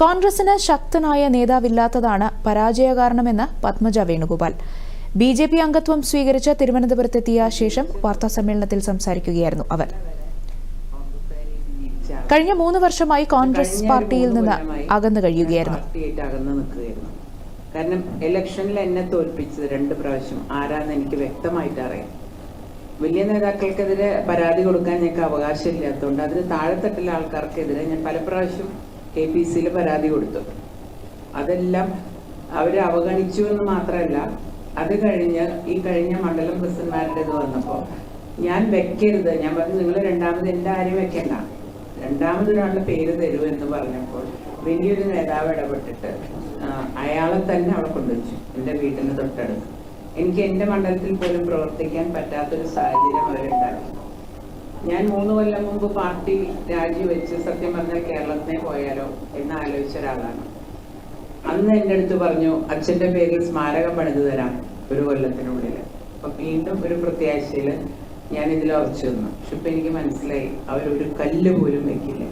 കോൺഗ്രസിന് ശക്തനായ നേതാവില്ലാത്തതാണ് പരാജയ കാരണമെന്ന് Padmaja Venugopal. B J P അംഗത്വം സ്വീകരിച്ച് തിരുവനന്തപുരത്തെത്തിയ ശേഷം വാർത്താസമ്മേളനത്തിൽ സംസാരിക്കുകയായിരുന്നു അവർ. കഴിഞ്ഞ മൂന്ന് വർഷമായി കോൺഗ്രസ് പാർട്ടിയിൽ നിന്ന് അകന്നു കഴിയുകയായിരുന്നു. കാരണം ഇലക്ഷനിൽ എന്നെ തോൽപ്പിച്ചത് രണ്ട് പ്രാവശ്യം. ആരാന്ന് എനിക്ക് വ്യക്തമായിട്ട് അറിയാം. വലിയ നേതാക്കൾക്കെതിരെ പരാതി കൊടുക്കാൻ ഞങ്ങൾക്ക് അവകാശമില്ലാത്തതുകൊണ്ട് അതിന് താഴെത്തട്ടിലെ ആൾക്കാർക്കെതിരെ ഞാൻ പല പ്രാവശ്യം കെ പി സിയിൽ പരാതി കൊടുത്തു. അതെല്ലാം അവരെ അവഗണിച്ചു എന്ന് മാത്രമല്ല അത് കഴിഞ്ഞ് ഈ കഴിഞ്ഞ മണ്ഡലം പ്രസിഡന്റ്മാരുടെ ഇത് വന്നപ്പോൾ ഞാൻ വെക്കരുത്. ഞാൻ പറഞ്ഞു നിങ്ങൾ രണ്ടാമത് എന്റെ ആരും വെക്കണ്ട. രണ്ടാമതൊരാളുടെ പേര് തരൂ എന്ന് പറഞ്ഞപ്പോൾ വലിയൊരു നേതാവ് ഇടപെട്ടിട്ട് അയാളെ തന്നെ അവിടെ കൊണ്ടുവച്ചു എന്റെ വീട്ടിന് തൊട്ടടുത്ത്. എനിക്ക് എന്റെ മണ്ഡലത്തിൽ പോലും പ്രവർത്തിക്കാൻ പറ്റാത്തൊരു സാഹചര്യം അവരുണ്ടാക്കി. ഞാൻ മൂന്ന് കൊല്ലം മുമ്പ് പാർട്ടി രാജിവെച്ച് സത്യം പറഞ്ഞാൽ കേരളത്തിനെ പോയാലോ എന്ന് ആലോചിച്ച ഒരാളാണ്. അന്ന് എന്റെ അടുത്ത് പറഞ്ഞു അച്ഛന്റെ പേരിൽ സ്മാരകം പണിതു തരാം ഒരു കൊല്ലത്തിനുള്ളിൽ. അപ്പൊ വീണ്ടും ഒരു പ്രത്യാശയിൽ ഞാൻ ഇതിൽ ഉറച്ചു നിന്നു. പക്ഷെ ഇപ്പൊ എനിക്ക് മനസ്സിലായി അവരൊരു കല്ല് പോലും വെക്കില്ല.